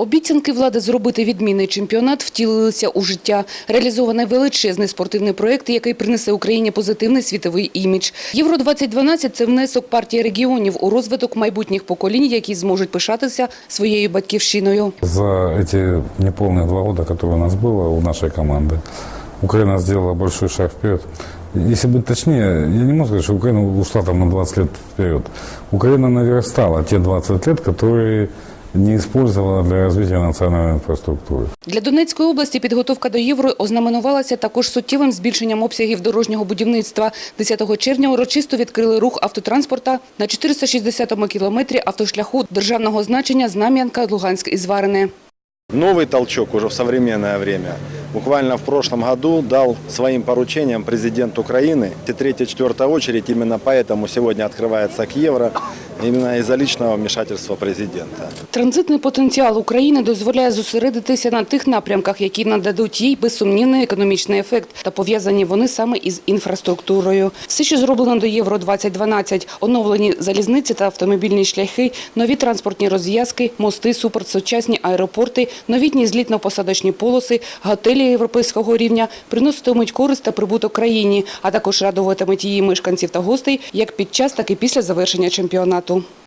Обіцянки влади зробити відмінний чемпіонат втілилися у життя. Реалізований величезний спортивний проєкт, який принесе Україні позитивний світовий імідж. Євро-2012 – це внесок партії регіонів у розвиток майбутніх поколінь, які зможуть пишатися своєю батьківщиною. За эти неполных два года, которые у нас было, у нашей команды, Украина сделала большой шаг вперед. Если быть точнее, я не могу сказать, что Украина ушла там на 20 лет вперед. Украина наверстала те 20 лет, которые не использовала для развития национальной инфраструктуры. Для Донецької області підготовка до євро ознаменувалася також суттєвим збільшенням обсягів дорожнього будівництва. 10 червня урочисто відкрили рух автотранспорта на 460-му кілометрі автошляху державного значення Знам'янка, Луганськ і Зварине. Новый толчок уже в современное время. Буквально в прошлом году дал своим поручениям президент Украины. И третья, четвертая очередь именно поэтому сегодня открывается к евро, именно из-за личного вмешательства президента. Транзитний потенціал України дозволяє зосередитися на тих напрямках, які нададуть їй безсумнівний економічний ефект, та пов'язані вони саме із інфраструктурою. Все, що зроблено до Євро 2012 оновлені залізниці та автомобільні шляхи, нові транспортні розв'язки, мости, суперсучасні аеропорти, новітні злітно-посадочні полоси, готелі європейського рівня приноситимуть користь та прибуток країні, а також радуватимуть її мешканців та гостей як під час, так і після завершення чемпіонату. tú.